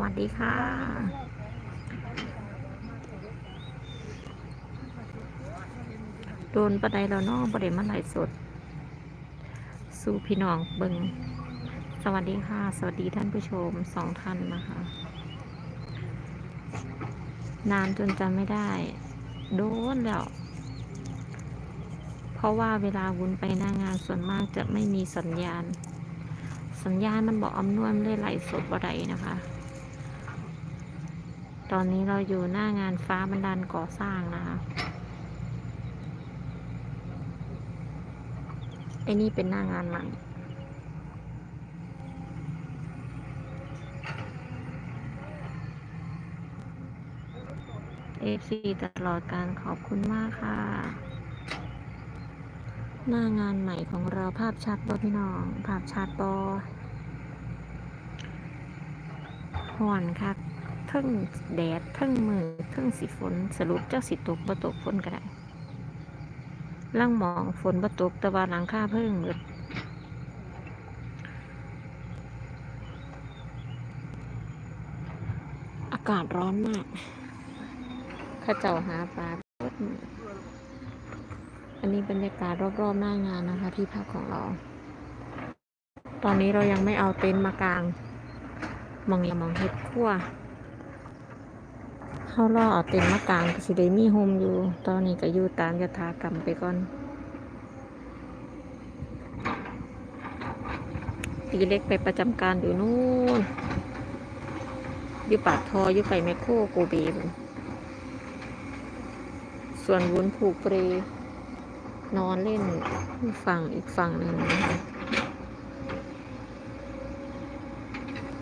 วัสดีค่ะโดนประไดแล้วเนาะประเด็นมาไหลสด สู่พี่น้องเบิงสวัสดีค่ะ สวัสดีท่านผู้ชมสองท่านนะคะ นานจนจำไม่ได้ โดนแล้ว เพราะว่าเวลาวุ้นไปหน้างานส่วนมากจะไม่มีสัญญาณ สัญญาณมันบอกอำนวยไม่ได้ไหลสดบ่ได้นะคะ ตอนนี้เราอยู่หน้างานฟ้าบันดาลก่อสร้างนะคะไอ้นี่เป็นหน้างานใหม่เอฟซีตลอดการขอบคุณมากค่ะ หน้างานใหม่ของเราภาพชัดบ่พี่น้อง ภาพชัดบอห่อนค่ะ ทั้งแดดเทั้งมือเทั้งสีฝนสรุปเจ้าสิตกบ่ตกฝนก็ได้ล่างหมองฝนบ่ตกแต่ว่าหลังคาเพิ่งหมดอากาศร้อนมากข้าเจ้าหาปลาอันนี้บรรยากาศรอบๆหน้างานนะคะ ที่พักของเรา ตอนนี้เรายังไม่เอาเต็นท์มากางมองย่ามองเฮ็ดขั้ว เขารอเอาเต็นท์มากางก็สิได้มีโฮมอยู่ ตอนนี้ก็อยู่ตามยถากรรมไปก่อนตีเล็กไปประจำการอยู่นู่นอยู่ปากทออยู่ไก่แมคโครโกเบพุ่นส่วนวุ้นผูกเปรนอนเล่นฝั่งอีกฝั่งหนึ่งนะคะ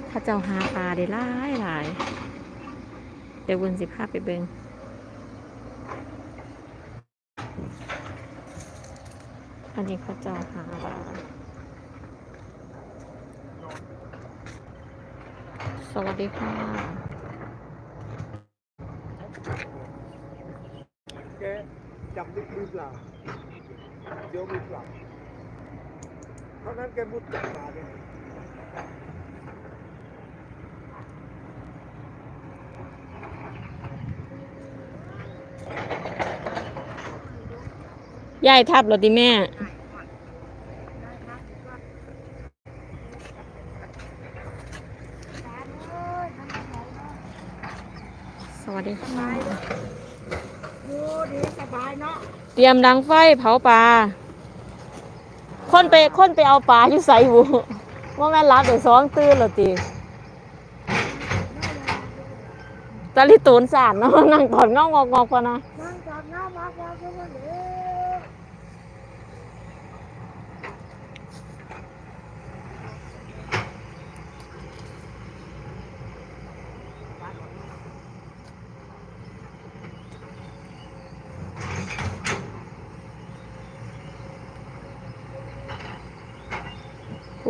ถ้าเจ้าหาปลาได้หลายหลาย ดี๋ยววุ้นสิพาไปเบิงอันนี้เขาจ้าหาปลาสวัสดีค่ะแกจำลึกหรือเปล่าโยมหรือเปล่าเพราะนั้นแกมุดจับมาเนี่ย ย่ายทับเหรอติแม่ สวัสดีค่ะ ดูดีสบายเนาะเตรียมดังไฟเผาปลา คนไปคนไปเอาปลาอยู่ใส่บุว่าแม่นรับเดี๋ยวซ้องตื่นเหรอติตะลิตูนสานเนาะนั่งกอดเงางอกงอกๆพอนะนั่งจับหน้ามาแล้วก็มาเลย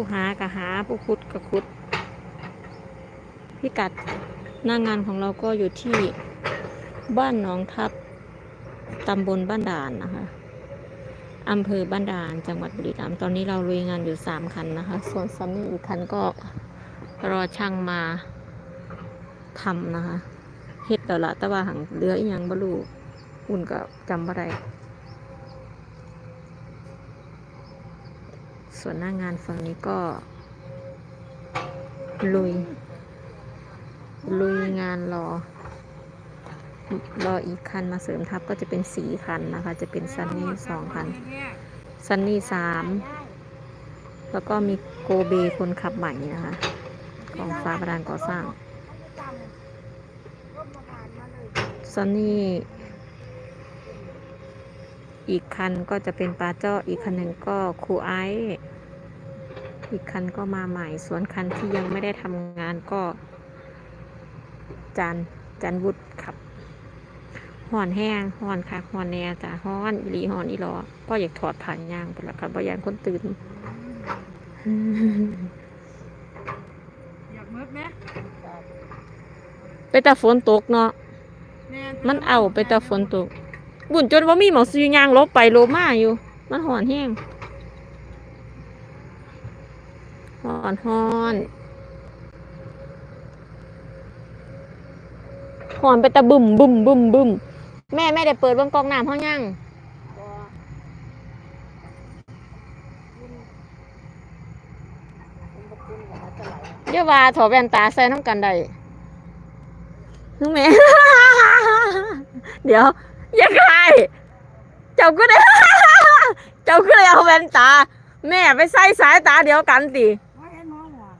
ผู้หากะหา ผู้คุดกะคุด พิกัดหน้างานของเราก็อยู่ที่บ้านหนองทับตำบลบ้านด่านนะคะอำเภอบ้านด่านจังหวัดบุรีรัมย์ตอนนี้เราลุยงานอยู่สามคันนะคะ ส่วนซันนี่อีกคันก็รอช่างมาทำนะคะเฮ็ดแล้วละแต่ว่าหังเลืออีหยังบ่รู้อุ่นก็จำบ่ได้ ส่วนหน้างานฝั่งนี้ก็ ลุย ลุยงานรอ รออีกคันมาเสริมทับก็จะเป็นสีคันนะคะ จะเป็นซันนี่สองคันซันนี่สามแล้วก็มีโกเบคนขับใหม่นะคะ ของฟ้าประดานก่อสร้างซันนี่ อีกคันก็จะเป็นปลาเจ้าอีกคันหนึ่งก็ครูไอซ์อีกคันก็มาใหม่ ส่วนคันที่ยังไม่ได้ทำงานก็จันจันวุฒิขับห่อนแห้งห่อนคักห่อนแน่จ้ะห่อนอีหลีห่อนอีหลอพ่ออยากถอดผ่านยางไปแล้วครับบ่ยานคนตื่นอยากมืดไหมไปแต่ฝนตกเนาะมันเอาไปแต่ฝนตก บุญจนว่ามีหมอซื้อยางลบไปลบมาอยู่ มันห่อนแห้งห่อนห่อนหอนไปตะบึมบึมบึมบึมแม่แม่ได้เปิดเบิ่งกองน้ำเฮายังบ่าจะไหลเดี๋ยวว่าถอดแว่นตาใส่น้ำกันได้นึกแม่ เดี๋ยว ยังไงเจ้าก็ได้เจ้าก็เลยเอาแว่นตา แม่ไปใส่สายตาเดียวกันติว่าเห็นมองว่า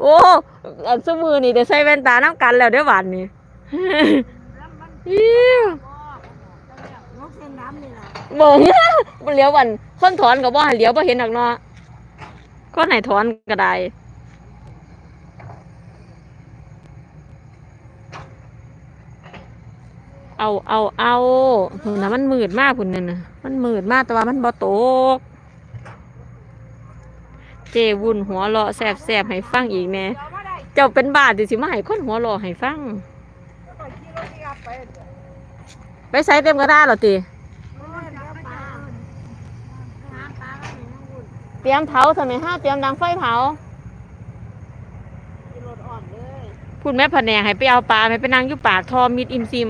โอ้อันสมือนี่เดี๋ยวใส่แว่นตาน้ำกันแล้วเดี๋ยววันนี้แล้วมันอิ๊วนกเส้นดำนี่ล่ะเบิ่งมันเลี้ยววันคนถอนกับว่าเลี้ยวบ่เห็นดอกเนาะคนไหนถอนก็ได้ เอาเอาเอาหุ่นนะมันมืดมากพุ่นนั่นน่ะมันมืดมากแต่ว่ามันบ่ตก เจวุ่นหัวเราะแสบๆให้ฟังอีกแหน่เดี๋ยวมาได้เจ้าเป็นบาทสิสิมาให้คนหัวเราะให้ฟังก็ต้องขี่รถที่อัพไปเดี๋ยวไปใส่เต็มกระดาษเหรอติโอ้ยเดี๋ยวปลาหาปลาก็ไม่ต้องวุ่นเตรียมเผาทำไมห้าเตรียมดังไฟเผาขี่รถอ่อนเลยพูดแม่ผนงให้ไปเอาปลาให้ไปนั่งอยู่ปากทอมิดอิมซิม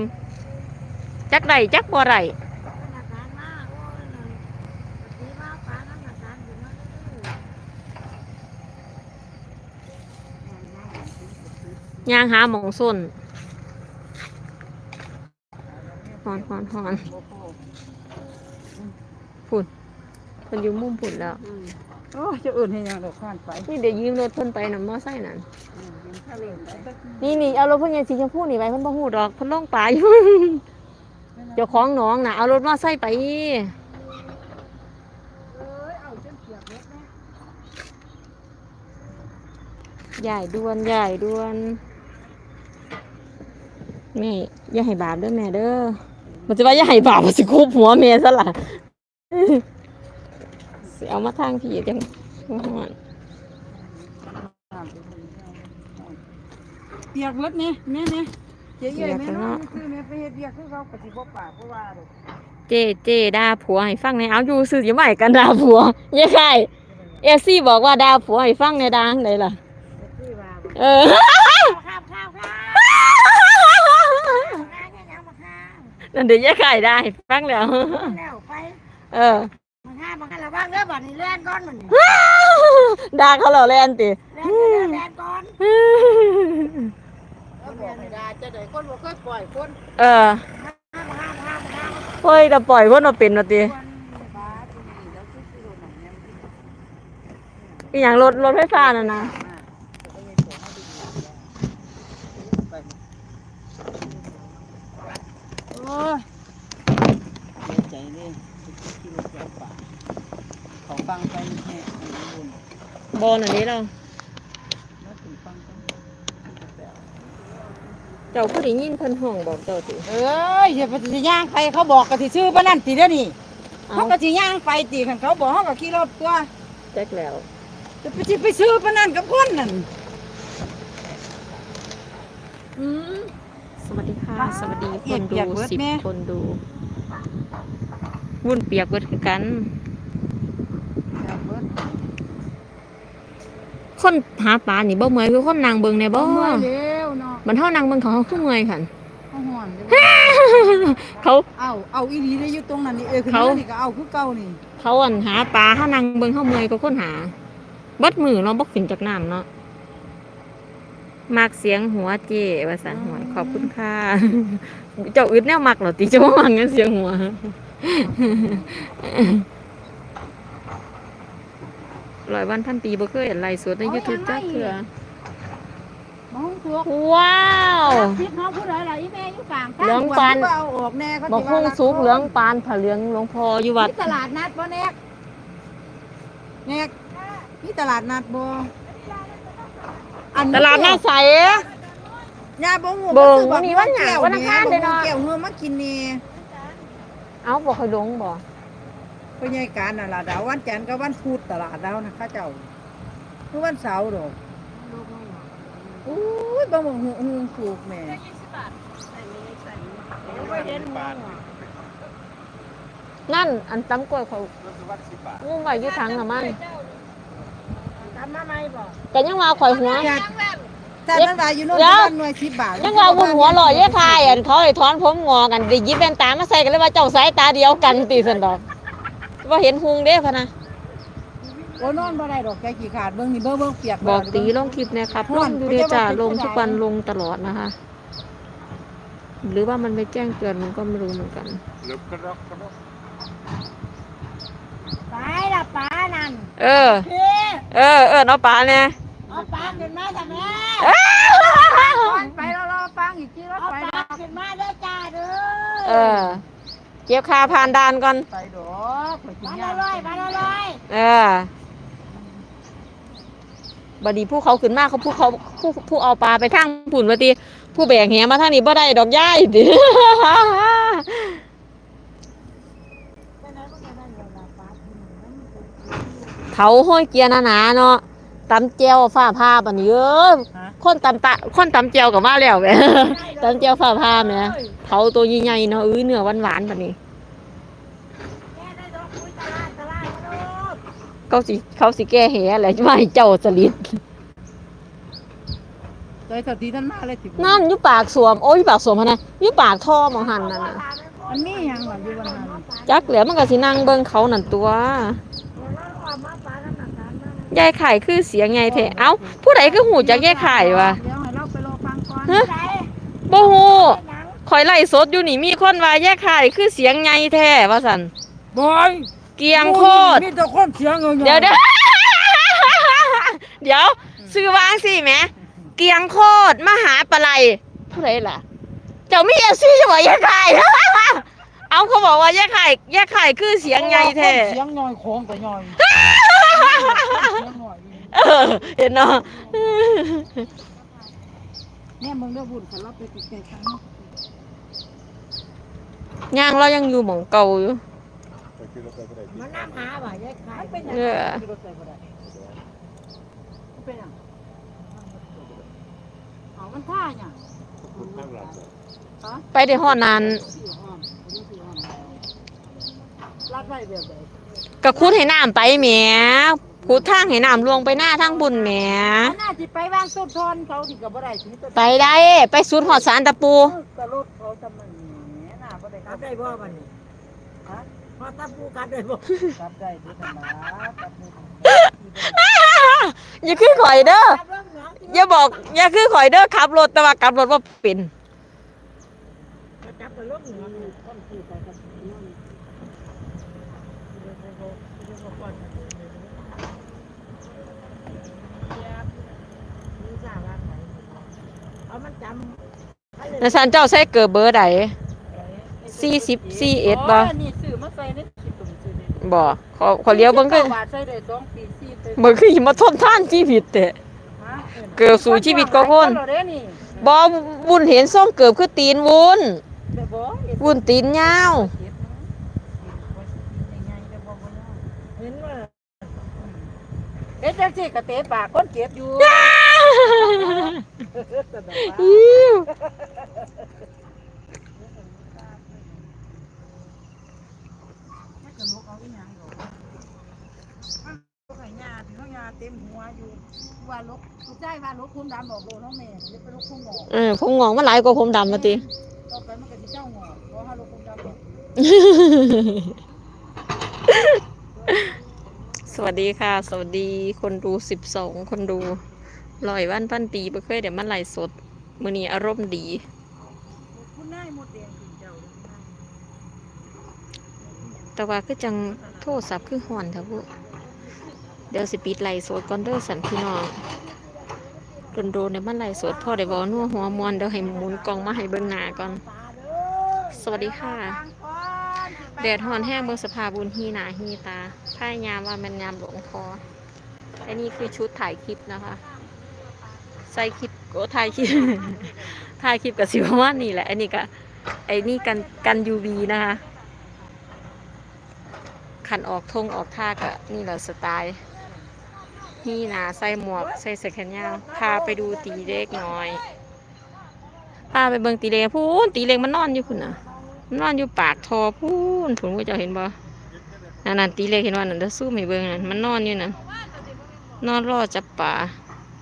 จักไดจักบ่ไรเป็นอาการมากโอ้ยนั่นดีมากปลาน้ำอาการอยู่นั่นเลยย่างหาหมองส้นหอนหอนหอนพุ่นเพิ่นอยู่มุมพุ่นแล้วโอ้ยจะอื่นให้ยังดอกข้านไปนี่เดี๋ยวยืมรถเพิ่นไปน่ะมอไซค์นั่นยังทะเลไปนี่นี่เอารถเพิ่นยังสีชมพูนี่ไปเพิ่นบ่ฮู้ดอกเพิ่นลงป่าอยู่ เจ้าของหนองนะเอารถมอไซค์ไปใหญ่ด่วนใหญ่ด่วนแม่อย่าให้บาปเด้อแม่เด้อมันจะว่าอย่าให้บาปมันสิคูบหัวแม่ซะล่ะสิเอามาทางผีจังบ่ฮ้อนเปียกเล็ดนี่แม่นี่ เจ๊ใหญ่แม่น้องคือแม่ไปเฮ็ดเบียกคือเขาปฏิบัติปากเพราะว่าดอกเจเจด่าผัวให้ฟังในเอาอยู่ซื่ออย่าใหม่กันด่าผัวอย่าใครเอฟซีบอกว่าด่าผัวให้ฟังในดังไดล่ะคือว่าเออข้าวข้าวข้าวข้าวยังมาข้าวนั่นเดี๋ยวอย่าใครได้ให้ฟังแล้วแล้วไปเออมาข้าวมาข้าวระวังเด้อบัดนี้เลื่อนก้อนมันนี่ด่าเขาเหล่าแลนติเลื่อนเลื่อนก้อนแล้ว บอกไม่ได้จะได้คนบ่เคยปล่อยคนเออข้าวข้าวข้าวข้าวเฮ้ยแต่ปล่อยคนมาเป็นว่าติคนบ้าที่นี่แล้วคือคือหนังเนี่ยอีหยังรถรถไฟฟ้าน่ะนะโอ้ยเสียใจเลยที่รถจะป่าเขาฟังไปแค่บุญบอลอันนี้เราแล้วถึงฟังกัน เจ้าก็ได้ยินเพิ่นห้องบอกเจ้าติเอ้ยอย่าไปสิย่างไปเขาบอกก็สิชื่อปานนั้นติเด้อนี่เอาเขาก็สิย่างไปติคันเขาบอกเขาก็ขี่รถตัวแจ็คแล้วจะไปสิไปซื้อปานนั้นกับคนนั่นอืมสวัสดีค่ะ สวัสดีคเอียนดเปีดูยกเบิดสิบแม่คนดู วุ่นเปียกเบิดคือกัน คนหาปลานี่บ่เมื่อยคือคนนางเบิงในบ่เมื่อย เร็วเนาะมันเท่านางเบิงเขาเขาคือเมื่อยคันเขาห่อนเด้อเขา เอาเอาอีหลีได้อยู่ตรงนั้นนี่เออคือเขา นั่นนี่ก็เอาคือเก่านี่เขาอันหาปลาเท่านางเบิงเขาเมื่อยก็คนหาเบัดมือเนาะบ่ขึ้นจากน้ำเนาะมากเสียงหัวเจว่าสันหัวขอบคุณค่ะ เจ้าอึดแนวมักเหรอติเจ้าว่ามักงั้นเสียงหัวร้อยวันพันปีบ่เคยเห็นไลฟ์สดใน YouTube จักเทื่อ มองตัวว้าว คิดน้องผู้ใดล่ะอีแม่อยู่กลางเหลืองปาน เอาออกแน่เขาบอกคุ้งสุกเหลืองปานผาเหลืองหลวงพ่ออยู่วัดมีตลาดนัดบ่แนกแนกมีตลาดนัดบ่อันตลาดหน้าใส ยาบ่ฮู้เบิ่งซื้อวันนี้วันหยังวันอังคารเด้อเนาะ แก้วเฮือมากินนี่เอ้าบ่เคยลงบ่เพิ่นใหญ่การน่ะล่ะดาววันจันทร์กับวันพุธตลาดดาวนะเขาเจ้าคือวันเสาร์ดอก อู้ยบ่มองหูหูสูกแม่นั่นอันตำกล้วยเขารถสวัสดิ์สิบบาทงุ้มไว้อยู่ถังน่ะมันทำมาใหม่บ่แต่ยังว่าข่อยหัวจัดแต่มันว่าอยู่โน่นเดี๋ยวบ้านหน่วย10บาทยังว่าหุ่นหัวหล่อเย้คายอันเขาให้ถอนผมงอกันได้หยิบแว่นตามาใส่กันเลยว่าเจ้าสายตาเดียวกันตีสันดอกว่าเห็นหุงเด้พะนะ โอ้ยนอนบ่ได้ดอกใจขี้ขาดเบิ่งนี่เบิ่งเบิ่งเปียกบอกตีลงคลิปนะครับลงดูเดจ้าลงทุกวันลงตลอดนะคะ หรือว่ามันไม่แจ้งเตือนมันก็ไม่รู้เหมือนกันแล้วกระดกกระดกไปละป้านั่นเออพี่เออเออเนาะป๋าเนี่ยเอาป้าขึ้นมาจ้ะแม่อ้าวไปรอรอฟังอีกทีรถไปป้าขึ้นมาเด้อจ้าเด้อเออเก็บคาผ่านด่านก่อนไปดอกไปกินยาร้อยมาร้อยเออ บัดนี้ผู้เขาขึ้นมาเขาผู้เขาผู้ผู้เอาปลาไปทางผุ่นมาตีผู้แบกแหมาทางนี้บ่ได้ดอกย่ายดิเขาห้อยเกียร์หนาๆเนาะตำเจียวฝ้าผ้าปันนี้เอ้ยคนตำตะคนตำเจียวกับมาแล้วแหมตำเจียวฝ้าผ้าแหมเผาตัวใหญ่ๆเนาะเอ้ยเนื้อหวานๆปันนี้ เขาสิเขาสิแก้แหอะไรจะมาให้เจ้าสลิดใจสติท่านมาเลยสินั่นอยู่ปากสวมโอ้ยอยู่ปากสวมพะนะอยู่ปากท่อมองหันนั่นน่ะมันมีหยังหรออยู่วันนั้นจักแหล้วมันก็สินั่งเบิ่งเขานั่นตัวยายไข่คือเสียงไงแท้เอ้า ผู้ใดคือหูจักยายไข่วะ เดี๋ยวให้เราไปรอฟังก่อนฮะ บ่ฮู้ข่อยไล่สดอยู่นี่มีคนว่ายายไข่คือเสียงไงแท้ว่าซั่นบอย เกียงโคตรมีแต่คนเสียงเงินเดี๋ยวเดี๋ยวเดี๋ยวซื้อวางสิแหมเกียงโคตรมหาปลาไหลผู้ใดล่ะ เจ้ามีอาชีพว่ายายไข่เอาเขาบอกว่ายายไข่ยายไข่คือเสียงไงแท้เสียงย่อยของก็ย่อยเสียงย่อยเออเห็นเนาะเนี่ยมึงเด้อบุญคันเราไปติดใจครั้งย่างเรายังอยู่หมองเก่าอยู่ ไปกินรถไปก็ได้ดีมันน้ำหาว่ายายขายเป็นหยังเออขี่รถไปบ่ได้เป็นหยังเอามันท่าหยังข้างหลังไปได้ฮอดนานลัดไว้แบบใดก็คุดให้น้ำไปแหมคุดทางให้น้ำลวงไปหน้าทางบุญแหมอันน่าสิไปวางต้นทอนเขาดิก็บ่ได้สิต้นไปได้ ไปสุดหอดสารตะปูกระรถเขาทำมันแหมน่าบ่ได้กลับได้บ่บัดนี้ฮะ พอตะปูกลับได้บ่กลับได้ที่ธรรมดากลับได้อย่าคือข่อยเด้ออย่าบอกอย่าคือข่อยเด้อขับรถแต่ว่ากลับรถว่าเป็นจับไปรถเหนือคนขี่ไปกับนั่นเอามันจำแล้วสันเจ้าใช้เกิดเบอร์ใด สี่สิบสี่เอ็ดบ่นี่ซื้อมาใส่ในขีดตุ่มซื้อนี่บ่ขอขอเลี้ยวเบิ่งคือบาทใส่ได้สองปีสี่ปีเบิ่งคือสิมาทนท่านชีวิตแต่ ฮะเกิดสู่ชีวิตก็คนเอาเด้อนี่บ่วุ่นเห็นส้มเกิบคือตีนวุ้นเดี๋ยวบ่เห็นวุ้นตีนยาวเห็นว่าเอ๊ะจังซี่กะเตะปากคนเจ็บอยู่ อิ๊ว เต็มหัวอยู่ว่าลกลูกชายว่าลกคุ้มดำบอกโลน้องแม่เดี๋ยวไปลกคุ้มหงอกเออผมงอกมันหลายกว่าผมดำมาติ ต่อไปมันก็สิเจ้าหงอกเพราะถ้าลกคุ้มดำบอกสวัสดีค่ะ สวัสดีคนดูสิบสองคนดูลอยวันพันปีบ่เคยเดี๋ยวมันไหลฟ์สดมื้อนี้อารมณ์ดี คุณนายหมดแดงกินเจ้าเลยคุณนายแต่ว่าคือจังโทรศัพท์คือห่อนเถอะบุเดี๋ยวสิปิดไลฟ์สดก่อนเด้อสันพี่น้องโดนโดนๆเดี๋ยวมันไลฟ์สดพ่อได้บอกนัวหัวมวนเดี๋ยวให้หมุนกล้องมาให้เบิ่งหน้าก่อน สวัสดีค่ะ แดดห่อนแห้งเบิ่งสภาบุญฮีหนาฮีตาพ่ายยามว่ามันยามหลงคออันนี้คือชุดถ่ายคลิปนะคะ ใส่คลิปก็ถ่ายคลิป ถ่ายคลิปกับสิประมานี้แหละ อันนี้ก็ไอ้นี่กันกันยูวีนะคะขันออกทงออกท่าก็นี่แหละสไตล์ นี่นะใส่หมวกใส่เสื้อแขนยาวพาไปดูตีเล็กหน่อยพาไปเบิ่งตีเล็กพูนตีเล็กมันนอนอยู่คุณนะมันนอนอยู่ปากทอพูนผมก็จะเห็นบ่นั่นนั่นตีเล็กเห็นว่านั่นเดี๋ยวสู้ให้เบิ่งนั่นมันนอนอยู่นั่นนอนรอจับป่า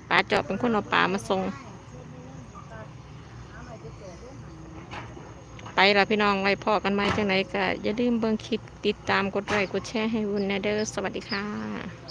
ป่าจอบเป็นคนเอาป่ามาส่งไปละพี่น้องไว้พอกันไหมจังไหนก็อย่าลืมเบิ่งคลิปติดตามกดไลค์กดแชร์ให้วุ้นนะเด้อสวัสดีค่ะ